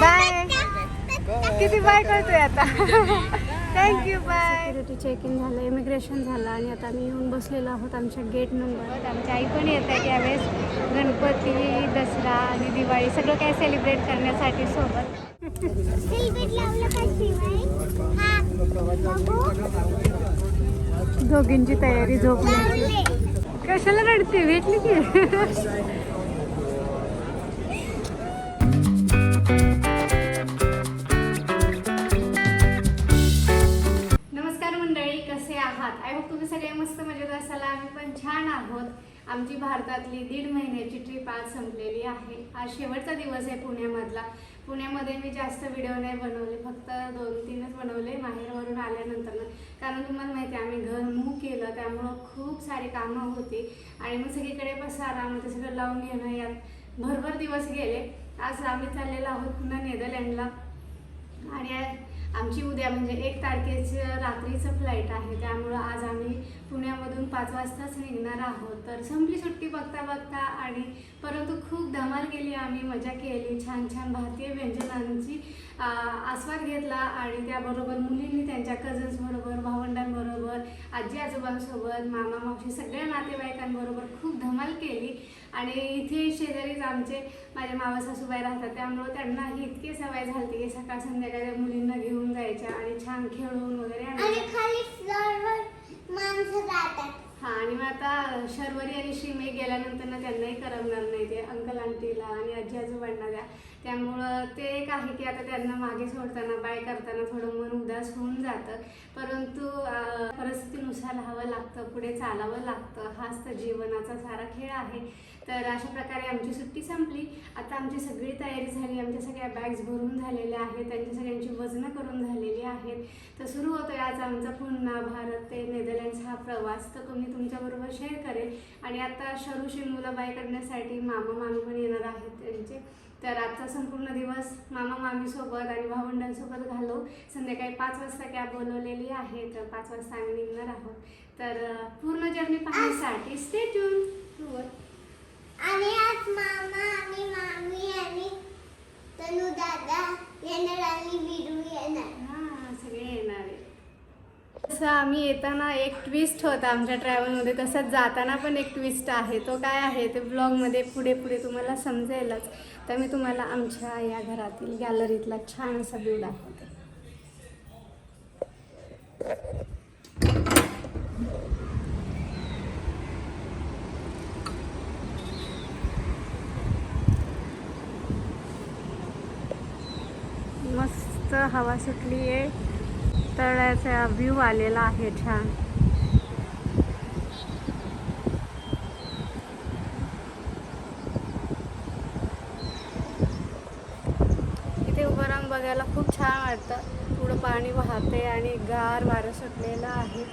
Bye. किती bye करतोय आता. Thank you bye security check in झालं इमिग्रेशन झालं आणि आता आम्ही येऊन बसलेलो आहोत आमच्या गेट नंबर आमची आई पण येत आहे यावेळेस. गणपती दसरा आणि दिवाळी सगळं काय सेलिब्रेट करण्यासाठी सोबत. हा. दोघींची तयारी झोपण्याची कशाला रडते? भेटली की? आहोत. आमची भारतातली दीड महिन्याची ट्रिप आज संपलेली आहे. आज शेवटचा दिवस आहे पुण्यामधला. पुण्यामध्ये मी जास्त व्हिडिओ नाही बनवले फक्त दोन तीनच बनवले माहेरवरून आल्यानंतर. कारण तुम्हाला माहिती आहे आम्ही घर मूव केलं त्यामुळं खूप सारी कामं होती. आणि मग सगळीकडे पसारा मग ते सगळं लावून घेणं यात भरभर दिवस गेले. आज आम्ही चाललेलो आहोत पुन्हा नेदरलँडला आणि आमची उद्या म्हणजे एक तारखेचं रात्रीचं फ्लाईट आहे. त्यामुळं आज आम्ही पुण्यामधून पाच वाजताच निघणार आहोत. तर संपली सुट्टी बघता बघता आणि परंतु खूप धमाल केली आम्ही मजा केली. छान छान भारतीय व्यंजनांची आस्वाद घेतला आणि त्याबरोबर मुलींनी त्यांच्या कझन्सबरोबर भावंडांबरोबर आजी आजोबांसोबत मामा मावशी सगळ्या नातेवाईकांबरोबर खूप धमाल केली. आणि इथे शेजारीच आमचे माझ्या मावा सासूबाई राहतात त्यामुळं त्यांना ही इतकी सवय झाली की सकाळ संध्याकाळ मुलींना घेऊन जायच्या आणि छान खेळून वगैरे हा आणि मग आता शर्वरी आणि शिमे गेल्यानंतर ना त्यांनाही करमणार नाही ते अंकल आंटीला आणि आजी आजोबांना द्या. त्यामुळं ते एक आहे की आता त्यांना मागे सोडताना बाय करताना थोडं मन उदास होऊन जातं. परंतु परिस्थितीनुसार राहावं लागतं पुढे चालावं लागतं. हाच तर जीवनाचा सारा खेळ आहे. तर अशा प्रकारे आमची सुट्टी संपली. आता आमची सगळी तयारी झाली. आमच्या सगळ्या बॅग्स भरून झालेल्या आहेत. त्यांची सगळ्यांची वजनं करून झालेली आहेत. तर सुरू होतोय आज आमचा पुन्हा भारत ते नेदरलँड्स हा प्रवास. तर मी तुमच्याबरोबर शेअर करेन आणि आता शरू शिमूला बाय करण्यासाठी मामा मामी पण येणार आहेत. तर आजचा संपूर्ण दिवस मामा मामीसोबत आणि भावंडांसोबत घालवू संध्याकाळी पाच वाजता कॅब बोलवलेली आहे तर पाच वाजता आम्ही निघणार आहोत. तर पूर्ण जर्नी पाहण्यासाठी स्टे ट्यून आणि आज मामा आणि मामी आणि तनु दादा येणार आणि विरू येणार हां सगळे येणार आहे तसं आम्ही येताना एक ट्विस्ट होता आमच्या ट्रॅव्हलमध्ये तसंच जाताना पण एक ट्विस्ट आहे. तो काय आहे? ते ब्लॉगमध्ये पुढे पुढे तुम्हाला समजेलच. तर मी तुम्हाला आमच्या या घरातील गॅलरीतला छान असा व्ह्यू दाखवते. मस्त हवा सुटली आहे तळ्याचा व्ह्यू आलेला आहे छान. इथे उभं राहून बघायला खूप छान वाटतं. पुढं पाणी वाहते आणि गार वारं सुटलेलं आहे.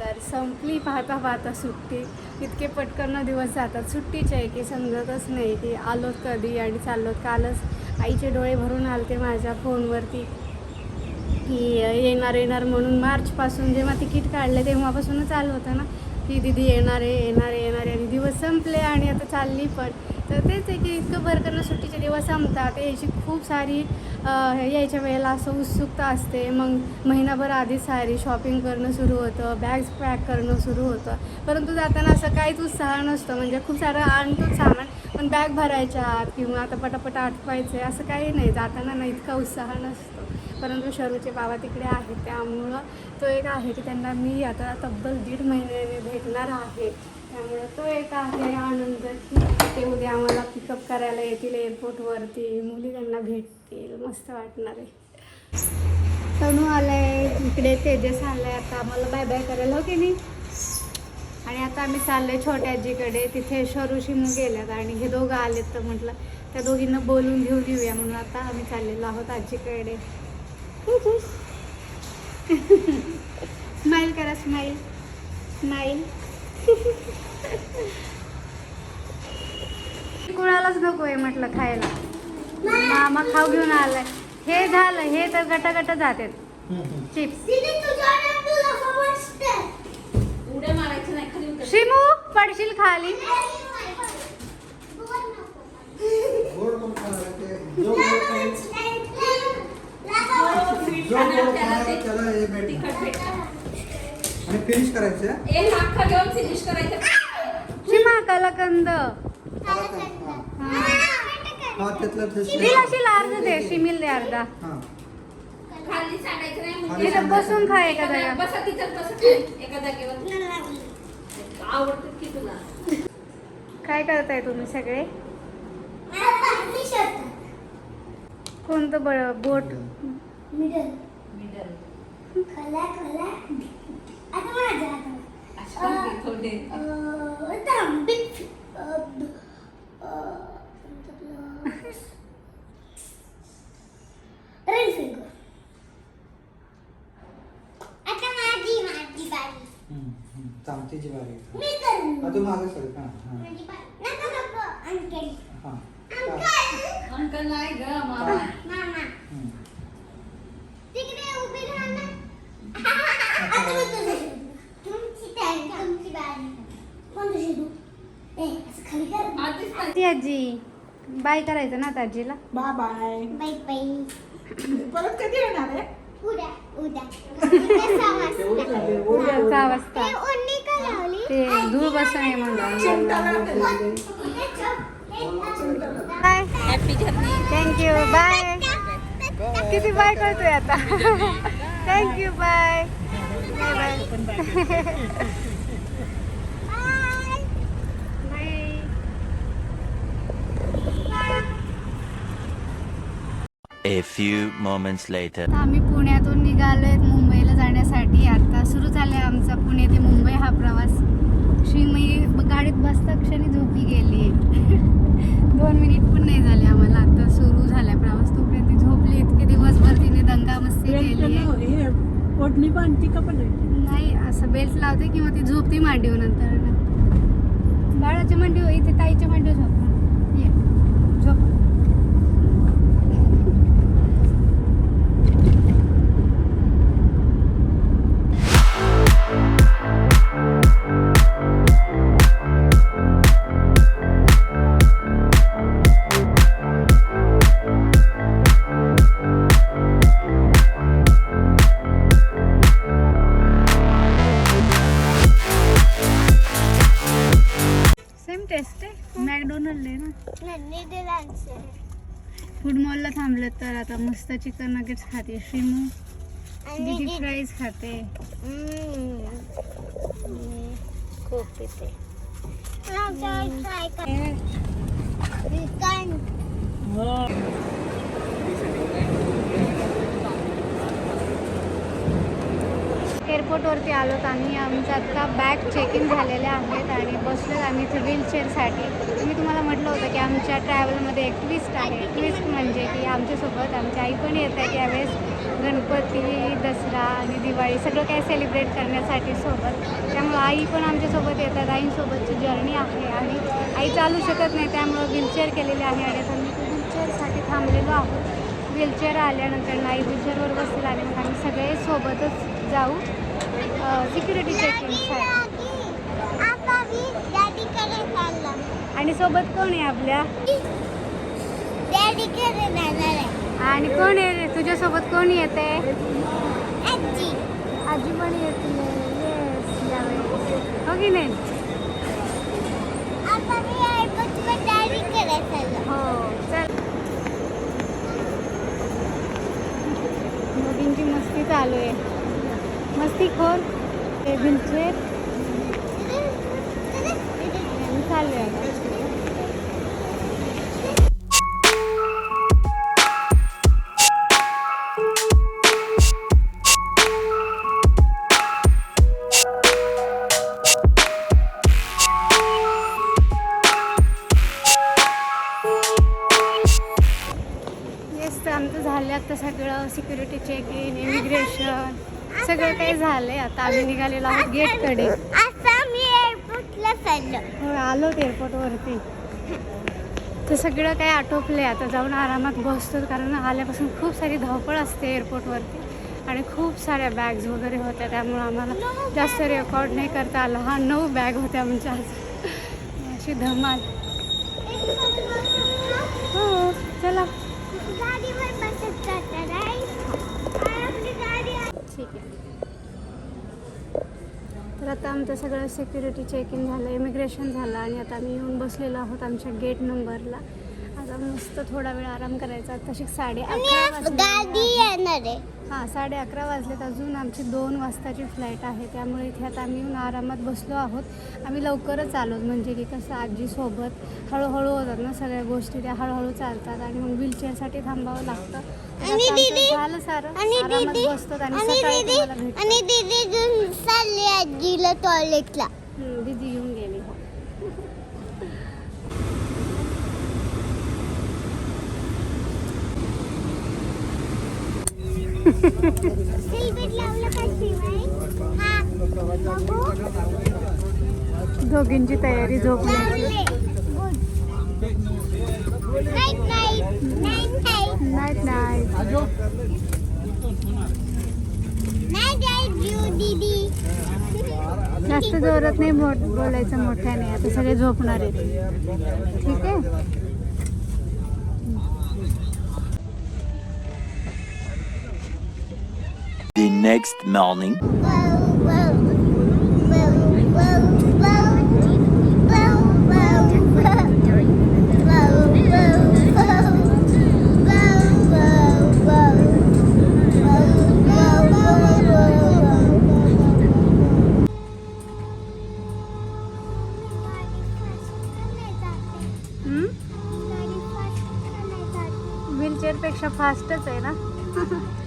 तर संपली पाहता पाहता सुट्टी. इतके पटकन दिवस जातात. सुट्टीच आहे की समजतच नाही की आलोत कधी आणि चाललोत कालच. आईचे डोळे भरून आलते माझ्या फोनवरती. की येणार येणार म्हणून मार्चपासून जेव्हा तिकीट काढले तेव्हापासूनच चालू होतं ना? की दिदी येणार आहे येणार आहे येणार आहे. दिवस संपले आणि आता चालली पण. तर तेच आहे की इतकं बरं सुट्टीचे दिवस संपतात. याची खूप सारी यायच्या वेळेला असं उत्सुकता असते. मग महिनाभर आधी सारी शॉपिंग करणं सुरू होतं बॅग्स पॅक करणं सुरू होतं. परंतु जाताना असं काहीच उत्साह नसतं. म्हणजे खूप सारं आणतोच सामान पण बॅग भरायच्या आत किंवा आता पटापट आठवायचं असं काही नाही. जाताना ना इतका उत्साह नसतो. परंतु शरूचे बाबा तिकडे आहेत. त्यामुळं तो एक आहे की त्यांना मी आता तब्बल दीड महिन्याने भेटणार आहे. त्यामुळं तो एक आहे आनंद की ते उद्या आम्हाला पिकअप करायला येतील एअरपोर्टवरती मुली त्यांना भेटतील. मस्त वाटणार आहे. तणू आलाय. इकडे तेजस आलाय. आता आम्हाला बाय बाय करायला हो की नाही? आणि आता आम्ही चाललोय छोट्या आजीकडे तिथे शरू मग गेल्यात आणि हे दोघं आलेत तर म्हटलं त्या दोघींना बोलून घेऊन येऊया म्हणून आता आम्ही चाललेलो आहोत आजीकडे. स्माईल करा स्माईल स्माईल कुणालाच नको आहे म्हटलं खायला. मामा खाऊ घेऊन आलाय. हे झालं हे तर गटा गटा जातात चिप्स. शिमू पडशील खाली. जो आणि फिनिश करायचं अख्खा घेऊन फिनिश करायचं. शिमा कलाकंद हा. हा त्यातलं ते शिला शिला अर्धा दे शिमील दे अर्धा. हा. खाली सांडायचं नाही खाली म्हणजे तिथं बसून खा एका एका जागा बसा तिथं बसा खाली, एका जागेवर. आवडतं की तुला? काय करताय तुम्ही सगळे? कोणतं ब- बोट? मिडल मिडल खला खला. आता थोडे. finger. आता माझी माझी बारी. मी हा तू मागे सर हा. माझी बारी. नको नको अंकल. हा. अंकल! अंकल नाही ग मामा हम्म. तिकडे उभी राहा ना आता मी तुझं शोधू. तुमची टाइम तुमची बारी कोणतं शोधू ए असं खाली कर आधीच नाही. ती आजी. बाय करायचं ना आता आजीला. Bye bye. बाई बाई परत कधी येणार आहे? उद्या उद्या. उद्या सहा वाजता. ते धूळ बसू नये म्हणून चिमटा bye. Happy journey thank you bye किती बाय करतोय आता. Thank you bye bye. Bye A few moments later. आम्ही पुण्यातून निघालोय मुंबईला जाण्यासाठी. आता सुरू झालाय आमचा पुणे ते मुंबई हा प्रवास. श्रीमयी गाडीत बसता क्षणी झोपी गेली. दोन मिनिट पण नाही झाले आम्हाला. आता सुरू झालाय प्रवास. तोपर्यंत ती झोपली इतके दिवसभर तिने दंगा मस्ती केली. ओढणी बांधती का पण नाही असं बेल्ट लावते किंवा ती झोपती मांडीवर नंतर. बाळाच्या मांडीवर इथे ताईच्या मांडीवर झोप ये. झोप. आहे ना? फूड मॉलला थांबले तर आता मस्त चिकन नगेट्स खाते. श्रीमू दीदी फ्राईज खाते. खूप पिते. एअरपोर्टवरती आलोत आम्ही आमचं आत्ता बॅग चेक इन झालेल्या आहेत आणि बसलोत आम्ही इथे व्हीलचेअरसाठी मी तुम्हाला म्हटलं होतं की आमच्या ट्रॅव्हलमध्ये एक ट्विस्ट आहे. ट्विस्ट म्हणजे की आमच्यासोबत आमची आई पण येत आहे त्यावेळेस. गणपती दसरा आणि दिवाळी सगळं काही सेलिब्रेट करण्यासाठी सोबत. त्यामुळं आई पण आमच्यासोबत येतात आईंसोबतची जर्नी आहे आणि आई चालू शकत नाही. त्यामुळं व्हीलचेअर केलेली आहे आणि आता मी व्हीलचेअरसाठी थांबलेलो आहोत. व्हीलचेअर आल्यानंतर नाही व्हीलचेअरवर बसतील आणि मग आम्ही सगळे सोबतच जाऊ. सिक्युरिटी चाललो. आणि सोबत कोण आहे आपल्या? आणि कोण आहे तुझ्यासोबत कोण येते? आजी. पण येते. हो की नाही? हो चल. मोदींची मस्ती चालू आहे. मस्तीखोर खोर ते चालू आहे आमचं झालं आता सगळं सिक्युरिटी चेक इन इमिग्रेशन सगळं काही झालंय. आता आम्ही निघालेलो आहोत गेटकडे. चाललो. हो आलो एअरपोर्टवरती तर सगळं काही आटोपलं आता जाऊन आरामात बसतो कारण आल्यापासून खूप सारी धावपळ असते एअरपोर्टवरती आणि खूप साऱ्या बॅग्स वगैरे होत्या त्यामुळं आम्हाला जास्त रेकॉर्ड नाही करता आलं. हा नऊ बॅग होत्या आमच्या आज. अशी धमाल. हो चला. ठीक आहे. तर आता आमचं सगळं सिक्युरिटी चेक इन झालं इमिग्रेशन झालं आणि आता आम्ही येऊन बसलेलो आहोत आमच्या गेट नंबरला आता मस्त थोडा वेळ आराम करायचा. तशी साडे अकरा गाडी येणार आहे. हां साडे अकरा वाजलेत. अजून आमची दोन वाजताची फ्लाईट आहे. त्यामुळे इथे आता आम्ही येऊन आरामात बसलो आहोत. आम्ही लवकरच आलो म्हणजे की कसं आजीसोबत हळूहळू होतात ना सगळ्या गोष्टी. त्या हळूहळू चालतात आणि मग व्हीलचेअरसाठी थांबावं लागतं. झालं सारं. आणि आरामात दीदी बसतो आणि सकाळी दीदी तुम्हाला भेटतो आजीला टॉयलेटला दोघींची तयारी झोप जास्त जोरात नाही मोठ बोलायचं मोठ्याने. आता सगळे झोपणार आहेत. ठीक आहे? next morning. व्हीलचेअरपेक्षा फास्टच आहे ना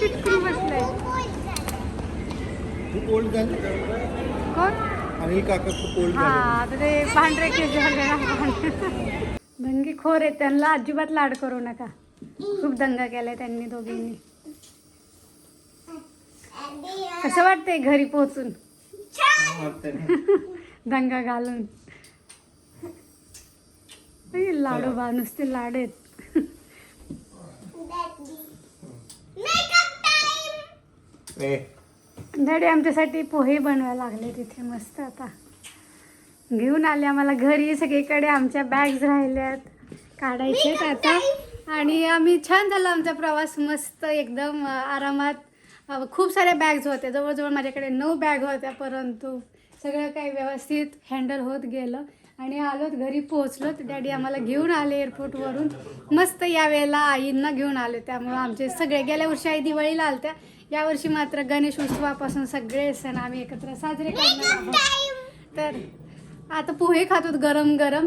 चिटकून बसलाय खूप ओल्ड झाले कोण? अनिल काका खूप ओल्ड हा आता ते पांढरे केस झाले ना. दंगी खोर आहेत त्यांना अजिबात लाड करू नका. खूप दंगा केलाय त्यांनी दोघींनी. कसं वाटतंय घरी पोहोचून? दंगा घालून. ए, लाडोबा नुसते लाड आहेत. डॅडी आमच्यासाठी पोहे बनवायला लागले तिथे मस्त आता. घेऊन आले आम्हाला घरी सगळीकडे आमच्या बॅग्स राहिल्यात. काढायचे आता. आणि आम्ही छान झाला आमचा प्रवास मस्त एकदम आरामात. खूप साऱ्या बॅग्स होत्या. जवळजवळ माझ्याकडे नऊ बॅग होत्या परंतु सगळं काही व्यवस्थित हँडल होत गेलं आणि आलोत घरी पोहोचलो तर डॅडी आम्हाला घेऊन आले एअरपोर्टवरून मस्त यावेळेला आईंना घेऊन आले. त्यामुळं आमचे सगळे गेल्या वर्षी आई दिवाळीला आलत्या. यावर्षी मात्र गणेश उत्सवापासून सगळे सण आम्ही एकत्र साजरे करणार आहोत. तर आता पोहे खातो गरम गरम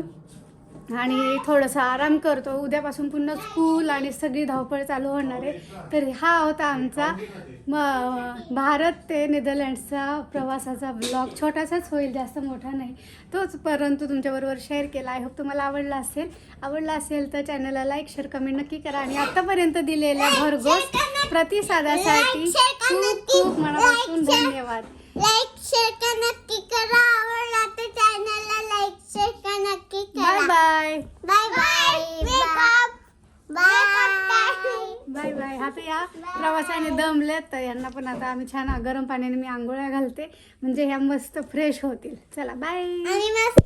आणि थोडंसं आराम करतो. उद्यापासून पुन्हा स्कूल आणि सगळी धावपळ चालू होणार आहे. तर हा होता आमचा म भारत ते नेदरलँड्सचा प्रवासाचा ब्लॉग छोटासाच होईल जास्त मोठा नाही. तोच परंतु तुमच्याबरोबर शेअर केला. आय होप तुम्हाला आवडला असेल. आवडला असेल तर चॅनलला लाईक शेअर कमेंट नक्की करा. आणि आत्तापर्यंत दिलेल्या भरघोस प्रतिसादासाठी खूप खूप मनापासून धन्यवाद लाईक शेअर का नक्की करा आवडला तर चॅनलला लाईक शेअर का नक्की bye bye bye bye bye bye bye आता या प्रवासाने दमलेत तर यांना पण आता आम्ही छान गरम पाण्याने मी आंघोळ्या घालते. म्हणजे ह्या मस्त फ्रेश होतील. चला बाय आणि मस्त